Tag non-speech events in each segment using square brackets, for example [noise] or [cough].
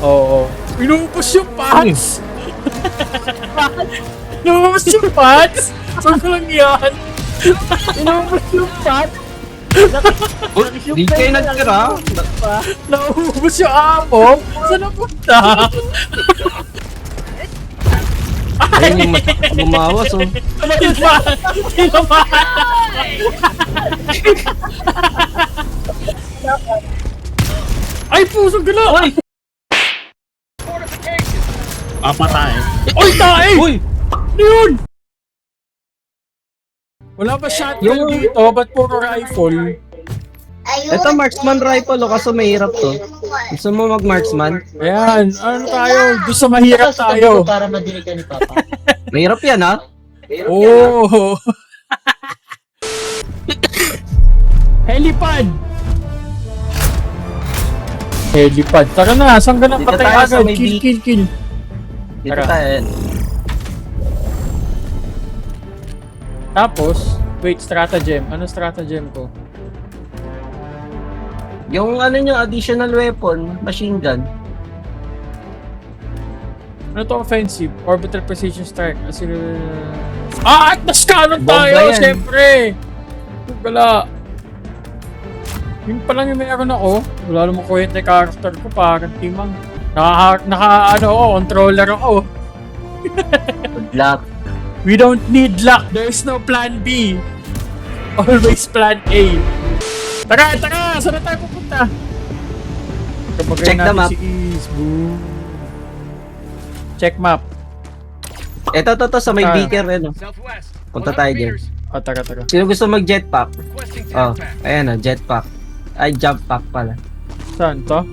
Oo. Inuubos yung pants! [laughs] Inuubos yung pants! Saan ko lang yan? Inubos yung pat. Oh, di kayo nagtira. Nauubos yung amo? Saan napunta? Ayun yung mata bumawas oh. Ay, pusong gala! Ay! Papatay. Oy, tae! Uy! Ano yun? Wala ba shotgun Yung- dito? Ba't puro rifle? Ito marksman rifle oh, kaso mahirap to. Gusto mo mag marksman? Ayan, ano tayo? Doon sa mahirap tayo. Para madinig ka ni Papa. [laughs] Mahirap yan ha. Oo. [laughs] Helipad! Helipad. Tara na, saan ka na Dito patay tayo sa agad? may Kill, beak. kill, kill. Dito Tara. tayo. Tapos, wait, stratagem. Ano stratagem ko? Yung ano nyo, additional weapon, machine gun. Ano to offensive? Orbital precision strike. Kasi... Ah! At nas-cannon Bomba tayo! yan. Siyempre! Wala. Yun pa lang yung meron ako. Wala namang kwenta yung character ko. Parang timang. Naka, naka ano ako, controller ako. Good luck. We don't need luck. There's no plan B. Always plan A. Tara, tara! Saan na tayo pupunta? Kapag Check the map. Si Is. Boom. Check map. Ito to to sa may beaker eh no. Southwest. Punta tayo dyan. Ah, tara, tara. Sino gusto mag jetpack? Requesting Oh, ayan o, jetpack. Ay, jump pack pala. Saan to?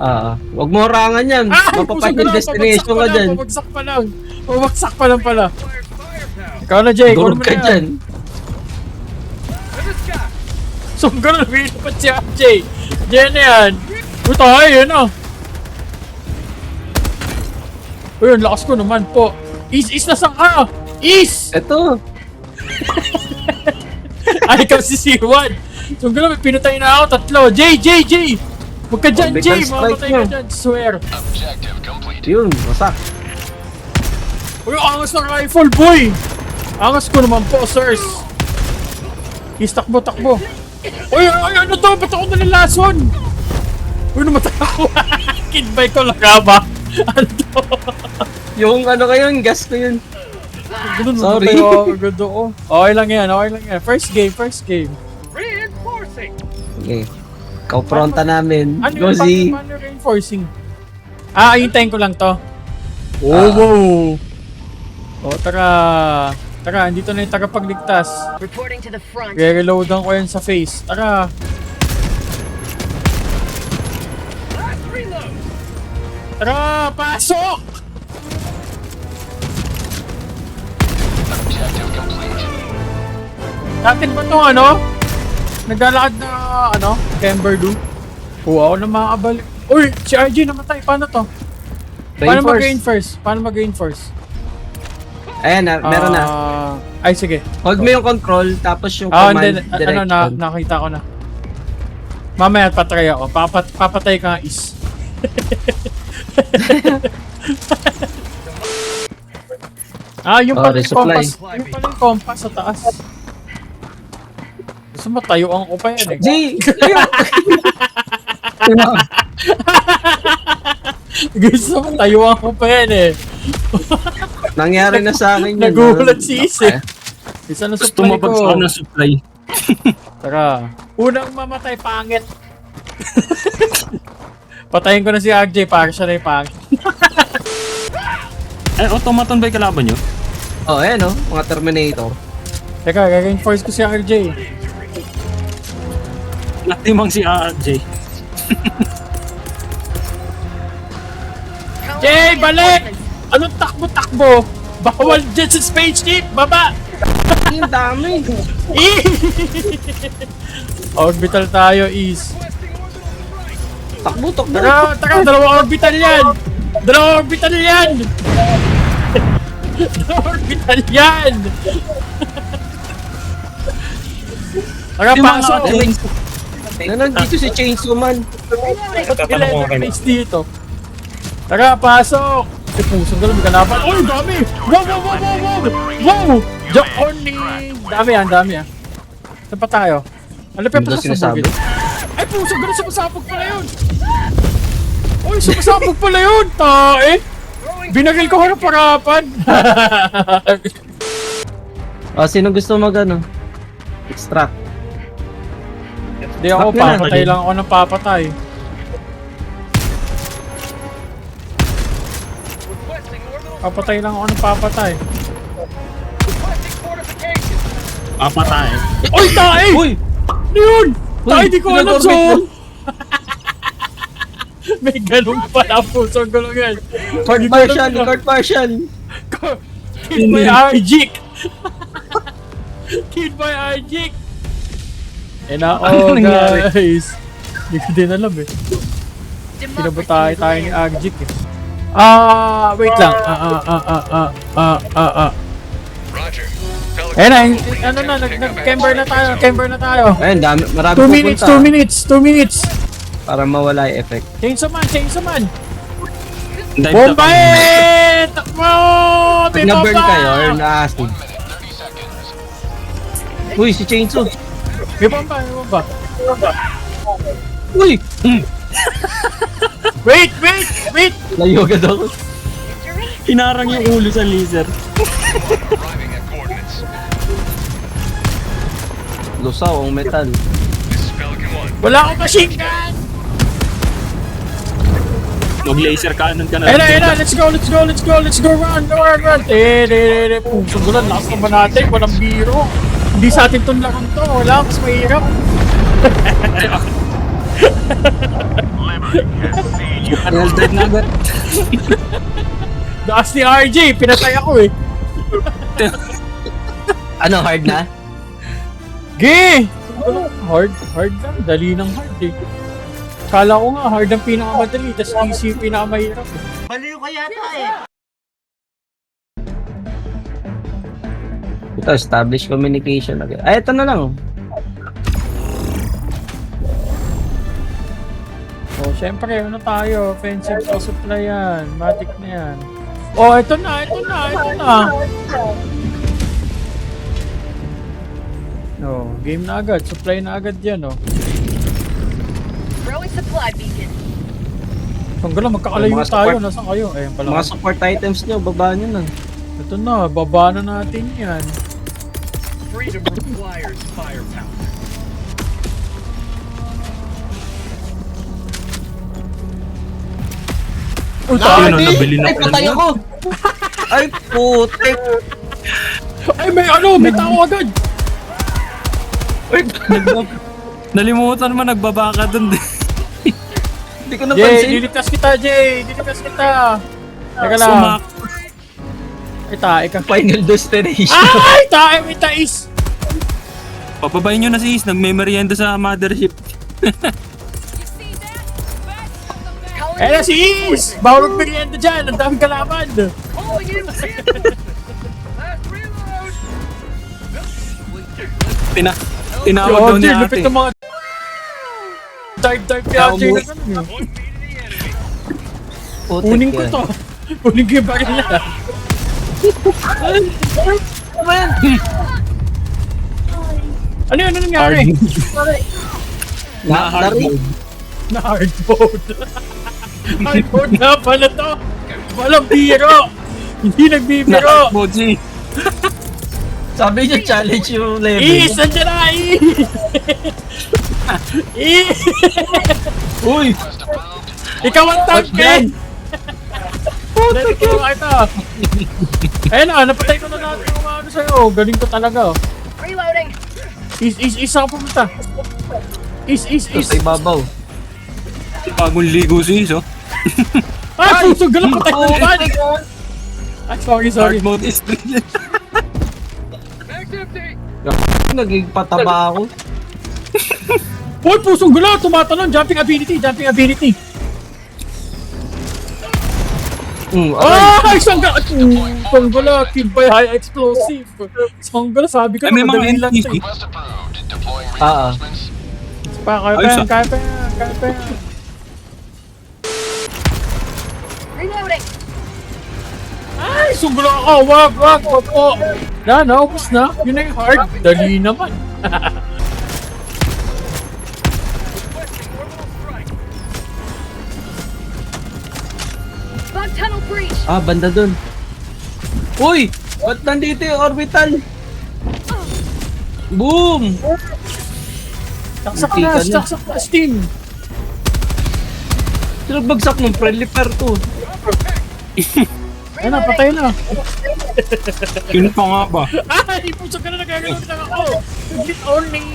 Oo. Wag mo harangan yan. Mapapahin yung destination ka dyan. Pabagsak pa lang. Pabagsak pa lang pala. Ikaw na, Jay. Durog ka dyan. So, ganun, pa si Jay. Jay na yan. Puta, ay, yun ah. Uy, ang lakas ko naman po. Is, is, nasan ka? Is! Ito. [laughs] Ay, ikaw si C1. So, ganun, may pinatay na ako. Tatlo. Jay, Jay, Jay! Huwag ka dyan, Orbital Jay! Mamatay mo. ka dyan, swear. Yun, wasak. Uy, ang angas ng rifle, boy! Angas ko naman po, sirs. Is, takbo, takbo. Uy, ay, ano to? Ba't ako nalalason? Uy, namatay ako. [laughs] Kidbay ko lang ba? Ano to? Yung ano kayo, yung gas ko yun. Ganun, Sorry. Agad ako. Okay lang yan, okay lang yan. First game, first game. Reinforcing. Okay. Ikaw pronta namin. Ano yung Gozi. paano, paano reinforcing? Ah, ayuntayin ko lang to. Oh, Ah. wow. Oh, tara. Tara, andito na yung tagapagligtas. Reporting to the front. Re-reloadan ko yan sa face. Tara. Tara, pasok! Natin ba itong ano? Naglalakad na ano? Camberdo? Oo, ako na makakabalik. Uy, si RG namatay. Paano to? Paano Reinforce. mag-gain first? Paano mag-gain first? Ayan na, meron na. Ah, Ay, sige. Hold mo yung control, tapos yung Ah, command hindi. direction. Ano, na, nakita ko na. Mamaya patry ako. Papat, papatay ka nga is. [laughs] ah, yung Oh, pala yung resupply. compass. Yung pala yung compass sa taas. Gusto mo, tayuan ko pa yan eh. G! [laughs] Gusto mo, tayuan ko pa yan eh. [laughs] Nangyari na sa akin yun. Nagulat si Is eh. Isa na Gusto supply mo pag ko. sa na supply. [laughs] Tara. Unang mamatay, pangit. Patayin ko na si RJ para siya na yung pangit. Ay, automaton ba yung kalaban nyo? Oh, ayan oh, mga Terminator. Teka, gagawin force ko si RJ. Natimang si RJ. Jay, balik! Anong takbo-takbo? Bawal dyan sa spaceship! Baba! Ang dami. [laughs] Orbital tayo, is. Takbo, takbo. Tara, tara, dalawang orbital yan! Dalawang orbital yan! [laughs] Dalawang orbital yan! Mga pasok! Na nandito si Chainsaw Man. Ba't ilan ang face dito? Tara, pasok! Ay, pusong gano'n, may kalaban. Uy, dami! Wow, wow, wow, wow, wow! Wow! Joke only! Dami yan, dami yan. Saan pa tayo? Ano pa Ano daw sa sinasabi? bukid? Ay, pusong gano'n, sumasapog pala yun! Uy, sumasapog pala yun! Tae! Binagil ko harap harapan! O, [laughs] sino gusto mag ano? Extract. Hindi ako, Bakit na? papatay lang ako ng papatay. Papatay lang ako ng papatay. Papatay. Uy, tae! Uy! Ano yun? Uy, Tae, di ko alam, so... [laughs] May ganun pala puso gulong yan. Court martial! Court martial! [laughs] Kid by Arjik! Kid by Arjik! Eh na, oh Ano nangyari? guys. Hindi ko din alam eh. Pinabutay tayo ni Arjik eh. Ah, wait lang. Ah, ah, ah, ah, ah, ah, ah, ah. Roger. Eh na, yung- ano na, nag- nag-camber na tayo, camber na tayo. Ayun, dami, marami 2 minutes, 2 minutes, 2 minutes. Para mawala yung effect. Chainsaw man, chainsaw man. Bomba eh! Takbo! May bomba! kayo or na-acid. Uy, si Chainsaw! May bomba, may bomba. Uy! Wait, wait, wait! Layo agad ako. Hinarang yung ulo sa laser. Lusaw ang metal. This is Pelican 1. Wala akong machine gun! Mag-laser cannon ka na. Ayun na, ayun na, let's go, let's go, let's go, let's go, run, run, run! Eh, eh, eh, eh, pusong gulan, lakas naman natin, walang biro. Hindi sa atin itong lakang to, wala, mas mahirap. Real dive na agad. Daas ni RJ, pinatay ako eh. Ano, hard na? Ge! Hard, hard lang, dali ng hard eh. Kala ko nga, hard ang pinakamadali, tas easy yung pinakamahirap eh. Ito, establish communication agad. Ay, ito na lang. Oh, syempre, ano tayo? Offensive pa supply yan. Matic na yan. Oh, ito na, ito na, ito na. No, game na agad. Supply na agad yan, oh. Throwing supply beacon. Kung gano'n, magkakalayo Mga tayo. support- Nasaan kayo? Ayun pala. Mga support items nyo, baba nyo na. Ito na, baba na natin yan. Freedom requires firepower. Oh, Ayun, tayo. nabili na Ay, patay ako! Ay, putik! Ay, may ano, may tao agad. Ay, [laughs] Nalimutan mo, nagbaba ka dun. [laughs] hindi ko Jay, napansin. liligtas kita, Jay. Liligtas kita. Teka lang. Sumak. Ay, tae ka. Final destination. [laughs] Ay, tae, may tais. Papabayin nyo na si Is, nagme-merienda sa mothership. [laughs] Ayun na si Is! Bawal magmerienda dyan. Ang daming kalaban. reload! Tina, tinawag Oh, daw ni ate. lupit ng mga... Dive, dive kaya, Tao Jay. mo. na ganun, eh. Putik Kunin ko yan. to. Kunin ko yung baril na. Ano yun? Ano nangyari? Na, hard mode. Na hard mode. [laughs] hard mode na pala to. Walang biro. Hindi Na nagbibiro. hard mode si [laughs] Sabi niya challenge yung level. Is! Nandiyan na! Is! [laughs] Uy! Ikaw ang tank, eh! Dali ko kita. Ayun na, napatay ko na natin yung mga ano sa'yo. Galing ko talaga. oh. Reloading. Is, is, is, ka pumunta? Is, is, Ito is. sa ibabaw. bagong ligo si Is, oh. Ay, puso, galang patay ko naman. Ay, sorry, sorry. Hard mode is Naging pataba ako. Uy, pusong gula, tumatalon. Jumping ability, jumping ability. Mm. Ay, isang gala. Isang gala, kill by high explosive. Isang gala, sabi ko Ay, may mga madali lang NPC. eh. Deploying Ah, ah. Pa, kaya pa Ay, yan, sa- kaya pa yan, kaya pa yan. Reloading. Ay, sobra ako. Wag, wag, wag po. Na, naubos na. Yun na yung hard. Dali naman. [laughs] Ah, banda dun. Uy! Ba't nandito yung orbital? Boom! Saksak na, Nakita niya. saksak na, Steam. Sino bagsak ng friendly fire to? Ayun na, patay na. Yun pa nga ba? Ay, puso ka na nagagano'n lang ako. Hit only.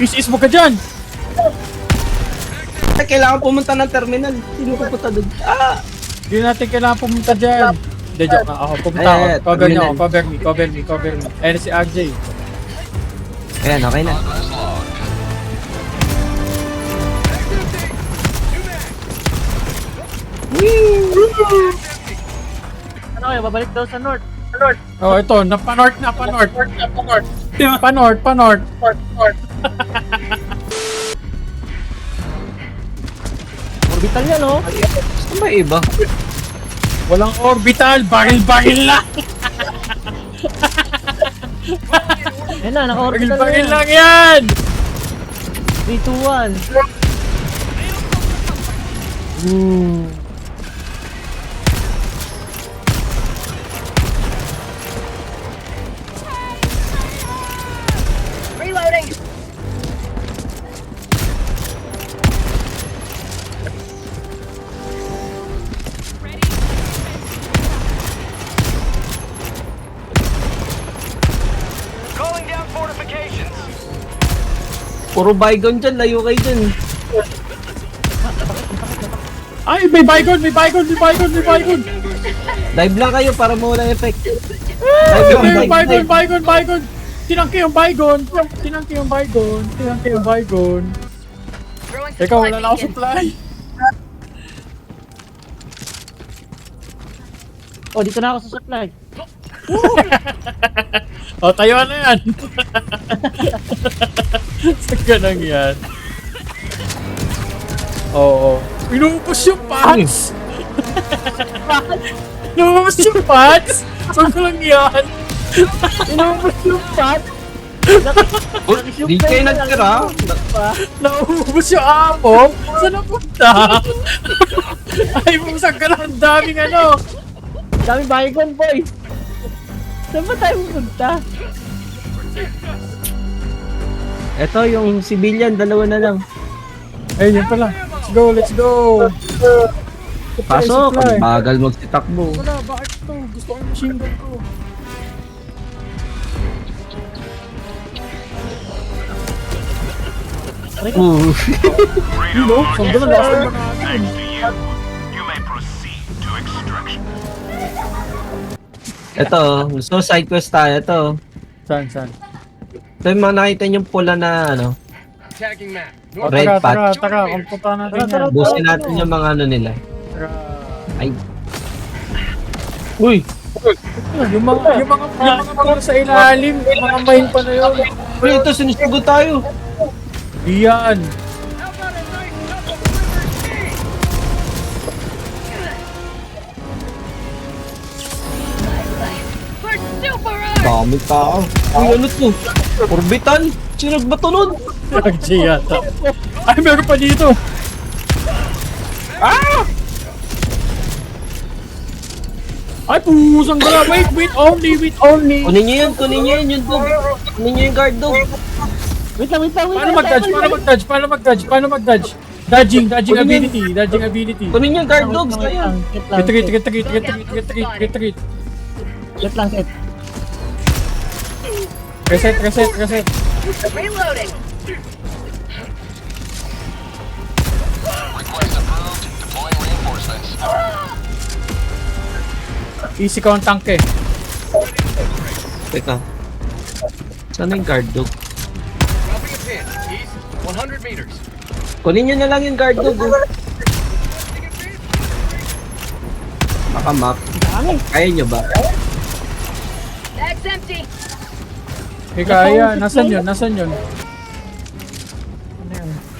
Is-is mo ka dyan. Ay, kailangan pumunta ng terminal. Sino pupunta dun? Ah! Hindi natin kailangan pumunta dyan. Hindi, joke na ako. Pumunta ako. ay, Cover niyo ako. terminal. Cover me, cover me, cover me. Ayun si RJ. Ayan, okay na. Ano kayo, babalik daw sa north. Oh, ito. Napanort na, panort. Panort. Panort, panort. Orbital yan, oh. Saan ba iba? Walang orbital. Baril-baril lang. Yan na, naka-orbital na Baril-baril yan. lang yan. 3, 2, 1. Ooh. Puro bygone dyan, layo kayo dyan. Ay, may bygone, may bygone, may bygone, may bygone. Dive lang kayo para mawala effect. Dive Ay, lang, may dive, bygone, bygone, bygone. Tinangke yung bygone. Tinangke yung bygone. Tinangke yung bygone. Teka, wala na ako supply. Oh, dito na ako sa supply. [laughs] o, tayo na yan. [laughs] Sa ganang yan. Oo. Inuubos yung pants! Inuubos yung pants! Saan ko lang yan? Inuubos yung pat. Oh, di kayo nagtira. Nauubos yung amo? Saan napunta? Ay, busak ka lang. Ang daming ano. Daming bygone, boy. Saan ba tayo pupunta? Ito yung civilian, dalawa na lang. Ay, yun pala. Let's go, let's go. Supply, Pasok, supply. ang bagal magsitakbo. Wala, bakit to? Gusto ko yung machine gun ko. Ooh. [laughs] You know, sobrang lakas naman natin. You may proceed to extraction. Ito, gusto ko side quest tayo. Ito. Saan, saan? Ito yung mga nakita niyong pula na ano. Tagging map. O, Red tara, patch. tara, tara. Kumputa natin Tara, tara, yan. Busin natin yung mga ano nila. Tara. Ay. Uy! Yung mga, yung mga, yung mga pala sa ilalim, yung mga mine pa na yun. Uy, ito, sinisugot tayo. Iyan. Dami tao. Uy, ano to? Orbital? Sino nagbato nun? Nag-J yata. Ay, meron pa dito. Ah! Ay, pusang gala. Wait, wait only, wait only. Kunin niyo yun, kunin niyo yun, yung dog. Kunin niyo yung guard dog. Wait lang, wait lang, wait Paano mag-dodge? Paano mag-dodge? Paano mag-dodge? Paano mag-dodge? Dodging, dodging Kunin yun. ability, dodging ability. Kunin niyo yung guard dogs na Wait wait lang, Retreat, wait retreat, retreat, retreat, retreat. Wait lang, set. Reset, reset, reset. Reloading. Request approved. Deploying reinforcements. Easy ko ang tank eh. Teka. Saan yung guard dog? Dropping a pin. East, 100 meters. Kunin niyo na lang yung guard dog. oh. Baka map. Kaya niyo ba? Bag's empty. Hey, kaya. Nasaan yun? Nasaan yun?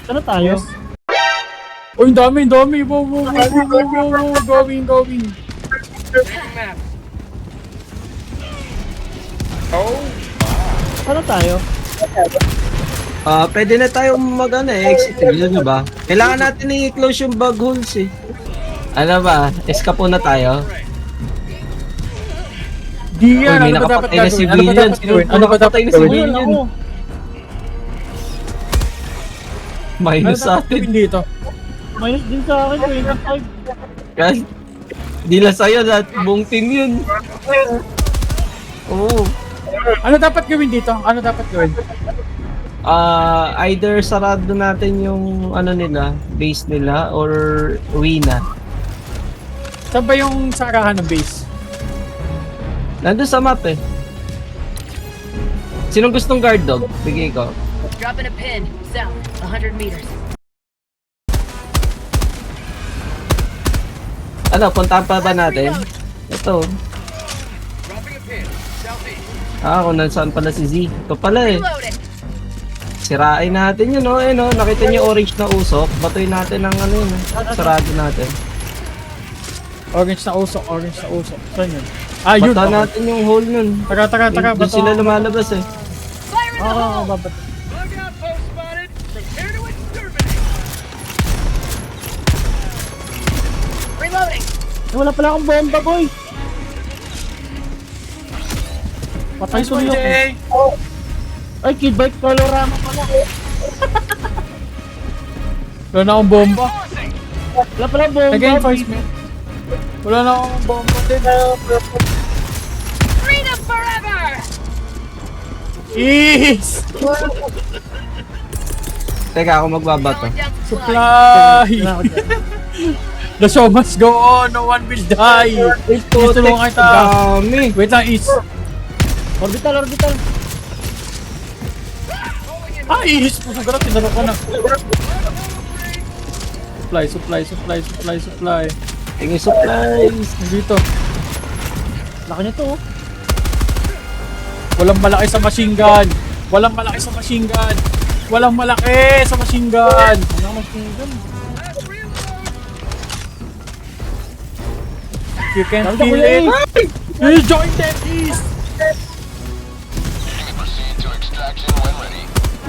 Ano tayo? Uy, ang dami, ang dami. Wow, wow, wow, wow, wow, wow, wow. Going, going. Oh, Ano tayo? Ah, pwede na tayo mag ano eh, exit eh, yun ba? Kailangan natin i-close yung bug holes eh. Ano ba? Escapo na tayo? Di yan, Uy, may ano ba dapat nakapatay na gagawin? Ano ba civilian. dapat gawin? Ano ba dapat nakapatay na gawin? civilian? Ayun ako. Ano Minus sa dapat atin. gawin dito? Minus din sa akin, 25. Guys, di lang sa'yo, lahat buong team yun. Oo. Ano dapat gawin dito? Ano dapat gawin? Ah, either sarado natin yung ano nila, base nila or uwi na. Saan ba yung sarahan ng base? Nandun sa map eh. Sinong gustong guard dog? Bigay ko. Dropping a pin. South, 100 meters. Ano, puntahan pa ba natin? Ito. dropping a pin. Southeast. Ah, kung nasaan pala si Z. Ito pala eh. Sirain natin yun, oh. Eh, no? Nakita niyo orange na usok. Batoy natin ng ano yun. eh. Sarado natin. Orange na usok, orange na usok. Saan yun? Ah, yun. Bata natin yung hole nun. Taka, taka, taka. Doon sila lumalabas eh. Fire in the Oo, babat. Reloading. Eh, wala pala akong bomba, boy. Patay one, tuloy ako. Jay. Ay, kid bike colorama pala. Wala na akong bomba. Wala pala bomba. Again, first man. Wala na akong bomba din. Freedom Is! Teka, ako magbabato. Down supply. [laughs] The show must go on. No one will die. Ito, tulungan kita. Dami. Wait lang, Is. Orbital, orbital. Ah, Is! Pusong ka na, tinaro ka na. Supply, supply, supply, supply, supply. Tingin supplies. Dito. Laki nito, oh. Walang malaki sa machine gun. Walang malaki sa machine gun. Walang malaki sa machine gun. Ano mas kingdom? You can feel it. You join them, Is!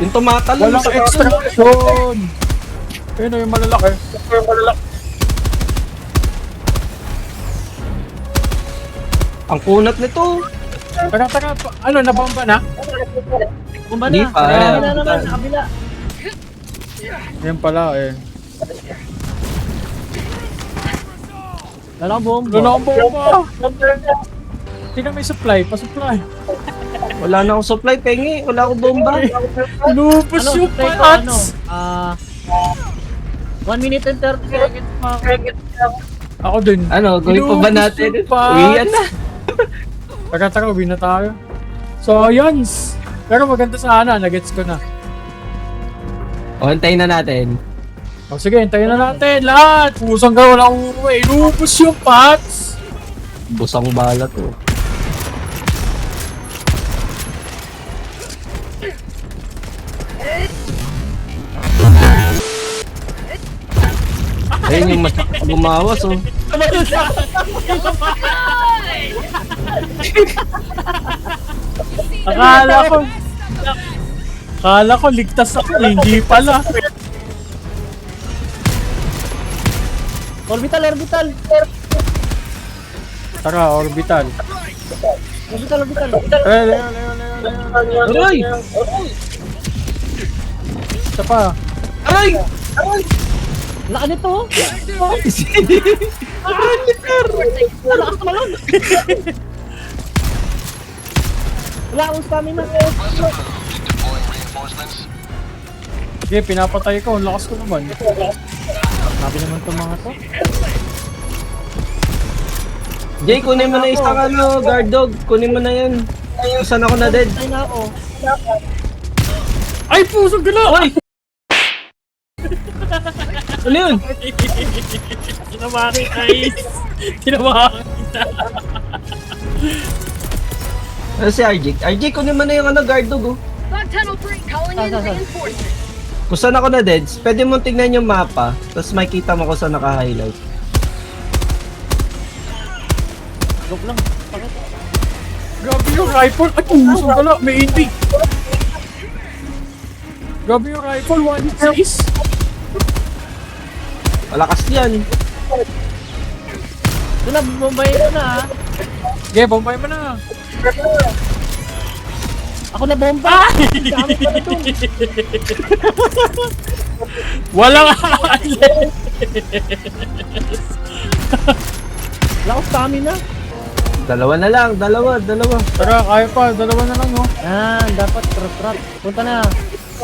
Yung tumatalon Walang sa extraction. Ayun na yung malalaki. Yung malalaki. Ang kunat nito. Taka, taka. pa- Ano, nabomba na? Bomba Hindi na. pa, Sa kabila naman, sa kabila. Yan pala eh. Wala akong bomba. Wala akong bomba. Tingnan may supply, pa-supply. Wala na akong supply, pengi. Wala akong bomba. Ano, yung ko, ano? pats. Ah... 1 minute and 30 seconds pa. Ako din. Ano, gawin pa ba Inubos natin? yung. Uwian na. Taka, taka, uwi na tayo. So, yan. Pero maganda sana, nagets ko na. O, hintayin na natin. O sige, hintayin na natin lahat. Pusang ka, wala uuwi. Inubos yung pats. Busang bala to. Ayun yung mas gumawas oh. Akala ko, akala ko ligtas ako, hindi pala. Orbital, orbital. Tara, orbital. Orbital, orbital. Eh, leo, leo, leo, leo. Aray! Isa pa. Aray! Laki nito, oh. [laughs] Lakas naman. Wala akong stamina. Sige, pinapatay ko. Ang lakas ko naman. Sabi naman itong mga to. Jay, kunin mo na isang ano, guard dog. Kunin mo na yan. Saan ako na dead? Ay na ako. Ay, pusong gala! Ay! [laughs] Ano yun? Tinawa kita, Ace. Tinawa kita. Ano si RJ? RJ, kunin mo na yung ano, guard dog oh. Bug tunnel 3 calling in [laughs] reinforcements. Kung saan ako na deads, pwede mong tignan yung mapa, tapos makikita mo kung saan naka-highlight. Joke lang. Bakit? Grabe yung rifle. Ay, umusong pala. May hindi. Grabe yung rifle. One hit ace. Malakas yan. Ito na, bumbay ko na ha. Okay, bombay mo na. Ako na bomba! To. [laughs] Walang alin. Wala akong stamina. Dalawa na lang, dalawa, dalawa. Tara, kaya pa. Dalawa na lang, oh. Yan, dapat trap-trap. Punta na.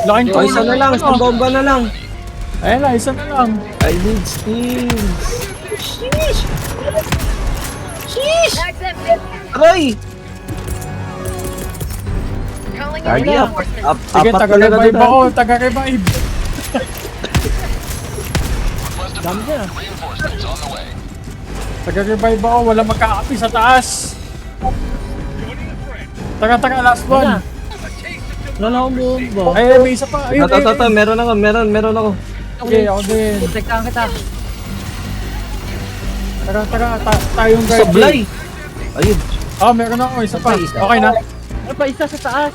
Laking O, isa na lang, isang bomba na lang. Ayun na, isa na lang. I need steals. Sheesh! Sheesh! Aray! Up. reinforcements. up Sige, apat na taga-revive agad ako. Taga-revive. [laughs] Dami ah. Taga-revive ako. Wala magkakapi sa taas. Taga, taga, last one. Wala na akong bomba. Ay, may isa pa. Ayun, ito, ayun. meron ako, meron, meron ako. Okay, ako din. Protektahan kita. Taga, taga, ta- tayong guard. Sablay! Ayun. Ah, meron ako. Isa pa. Okay na. Ano pa isa sa taas?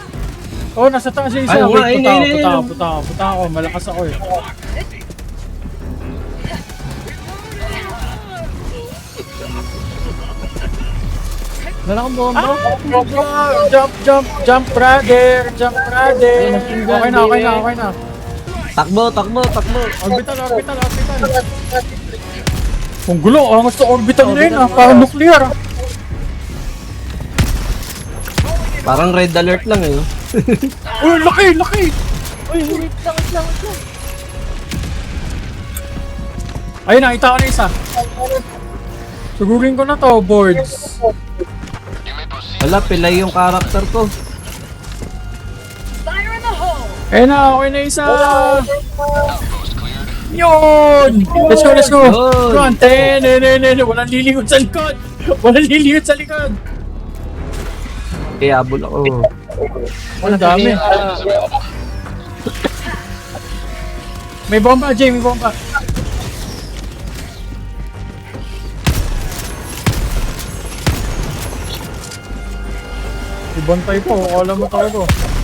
Oh, nasa taas yung isa. Ay, Wait, puta, ayun, puta, ayun. puta, puta ako. Malakas ako eh. Wala akong bomba. Ah, jump, jump, jump, brother. Jump, brother. Okay na, okay na, okay na. Takbo, takbo, takbo. Orbital, orbital, orbital. Kung gulo, ang gusto orbital na yun ah. Parang nuclear ah. Parang red alert lang eh. oh. [laughs] Uy, laki, laki. Uy, wait lang, wait lang, wait lang. Ayun, nakita ko na isa. Sugurin ko na to, boards. Wala, pilay yung karakter ko. Ayun na, okay na isa. Yun! Let's go, let's go. On, ten, ten, ten. Walang lilingon sa likod. Walang lilingon sa likod. Kaya abol ako. Ang dami. May bomba, Jay, may bomba. Ibantay po, akala mo talaga. Calling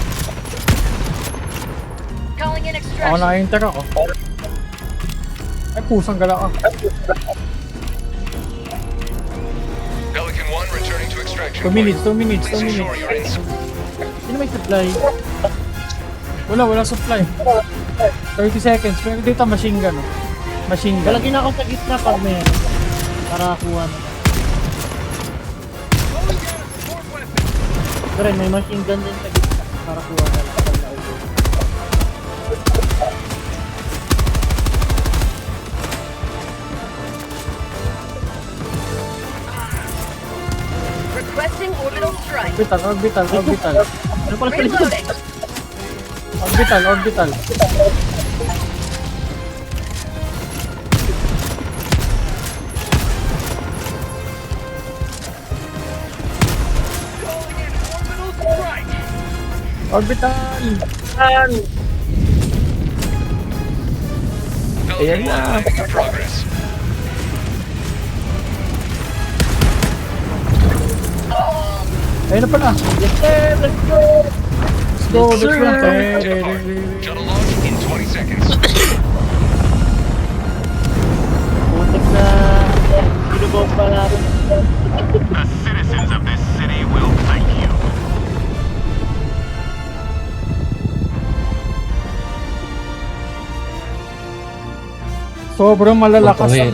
Ako na-enter ako. Ay, pusang gala ka. Pelican 1 returning to extraction. 2 minutes, 2 minutes, 2 Please minutes. Sino may supply? Wala, wala supply. 30 seconds. Pero dito machine gun. Oh. Machine gun. Lalagyan ako sa gitna pag meron. Para kuha na. Pero may machine gun din sa gitna. Para kuha na lang. Orbital. Orbital, orbital, orbital. Ano pala sa likod? Reloading. Orbital, orbital. Orbital! Ayan na. Progress. Ayun na pala. Yes sir! Let's go! Let's go, let's go. Shuttle launch in 20 seconds. [coughs] Putik na... Binubog pa natin. The citizens of this city will thank you. Sobrang malalakas naman.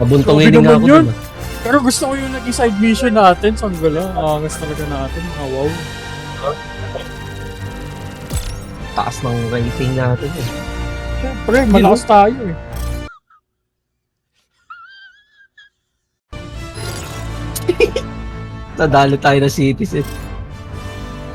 Pabuntongin Grabe nga ako yun. dun. Pero gusto ko yung naging side mission natin. Sanggala. Angas talaga natin. Ah, wow. Taas ng rating natin eh. Siyempre, malakas tayo eh. [laughs] Nadalo tayo na citizen.